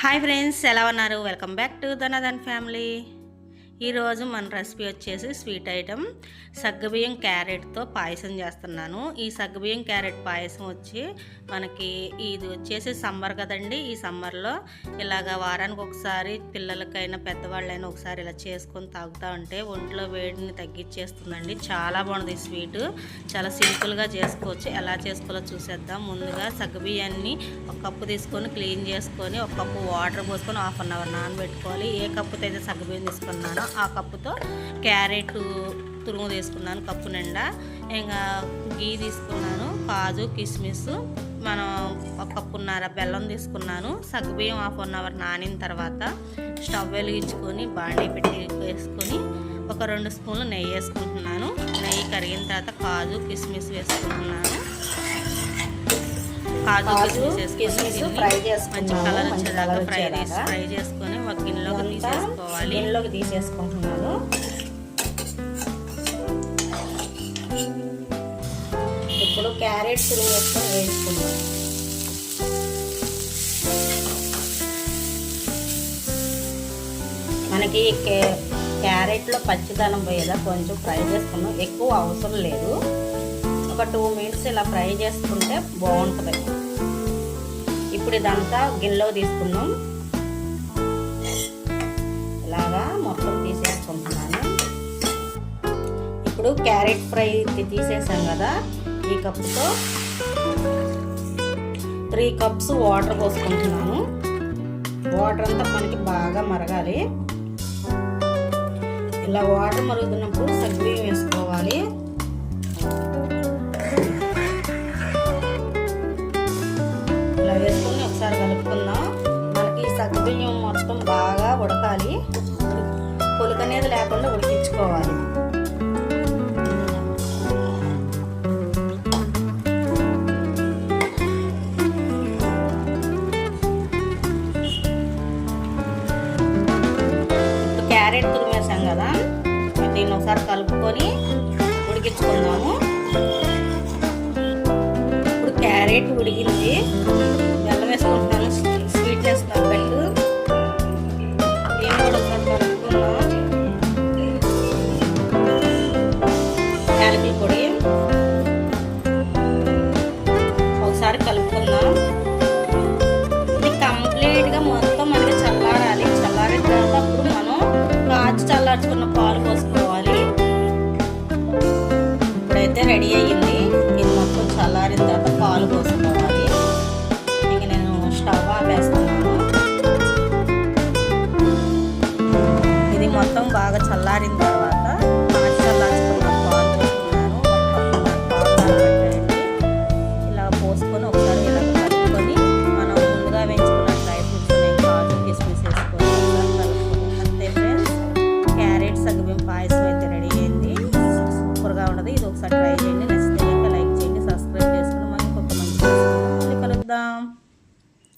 Hi friends ఎలా ఉన్నారు? Welcome back to Dhanadhan family. ఈరోజు మన రెసిపీ వచ్చేసి స్వీట్ ఐటెం సగ్గుబియ్యం క్యారెట్తో పాయసం చేస్తున్నాను. ఈ సగ్గుబియ్యం క్యారెట్ పాయసం వచ్చి మనకి ఇది వచ్చేసి సమ్మర్ కదండి. ఈ సమ్మర్లో ఇలాగ వారానికి ఒకసారి పిల్లలకైనా పెద్దవాళ్ళైనా ఒకసారి ఇలా చేసుకొని తాగుతూ ఉంటే ఒంట్లో వేడిని తగ్గించేస్తుందండి. చాలా బాగుంది ఈ స్వీట్. చాలా సింపుల్గా చేసుకోవచ్చు. ఎలా చేసుకోవాలో చూసేద్దాం. ముందుగా సగ్గుబియ్యాన్ని ఒక కప్పు తీసుకొని క్లీన్ చేసుకొని ఒక కప్పు వాటర్ పోసుకొని హాఫ్ అన్ అవర్ నానబెట్టుకోవాలి. ఏ కప్పుతో అయితే సగ్గుబియ్యం తీసుకున్నానో ఆ కప్పుతో క్యారెట్ తురుము తీసుకున్నాను కప్పు నిండా. ఇంకా గీ తీసుకున్నాను కాజు కిస్మిస్. మనం ఒక కప్పున్నర బెల్లం తీసుకున్నాను. సగ్గుబియ్యం హాఫ్ అన్ అవర్ నానిన తర్వాత స్టవ్ వెలిగించుకొని బాండీ పెట్టి వేసుకొని ఒక రెండు స్పూన్లు నెయ్యి వేసుకుంటున్నాను. నెయ్యి కరిగిన తర్వాత కాజు కిస్మిస్ వేసుకుంటున్నాను. కాజు కిస్మిస్ ఫ్రై. కలర్ మంచి కలర్ ఫ్రై చేసి వచ్చేదాకా. ఫ్రై చేసుకొని ఒక గిన్నెలోకి తీసేసుకోవాలి. గిన్నెలోకి తీసేసుకుంటున్నాను. ఇప్పుడు క్యారెట్ తురుము వేసుకొని వేసుకున్నాను మనకి క్యారెట్లో పచ్చిదనం పోయేదా కొంచెం ఫ్రై చేసుకున్నాం. ఎక్కువ అవసరం లేదు. ఒక టూ మినిట్స్ ఇలా ఫ్రై చేసుకుంటే బాగుంటుంది ఇప్పుడు ఇదంతా గిన్నెలో తీసుకున్నాం ఇలాగా మొత్తం తీసేసుకుంటున్నాను. ఇప్పుడు క్యారెట్ ఫ్రై తీసేసాం కదా ఈ కప్పుతో. త్రీ కప్స్ వాటర్ పోసుకుంటున్నాను. వాటర్ అంతా మనకి బాగా మరగాలి. ఇలా వాటర్ మరుగుతున్నప్పుడు మనకి మొత్తం బాగా ఉడకాలి. పులుక అనేది లేకుండా ఉడికించుకోవాలి. ఇప్పుడు క్యారెట్ తురిమేసాం కదా దీన్ని ఒకసారి కలుపుకొని ఉడికించుకుందాము. ఇప్పుడు క్యారెట్ ఉడికింది. కాచి పాలు పోసుకోవాలి. ఇప్పుడైతే రెడీ అయ్యింది. ఇది మొత్తం చల్లారిన తర్వాత పాలు పోసుకోవాలి. ఇంక నేను స్టవ్ ఆపేస్తున్నాను. ఇది మొత్తం బాగా చల్లారిన తర్వాత ఒకసారి చేయండి నచ్చితే లైక్ చేయండి సబ్స్క్రైబ్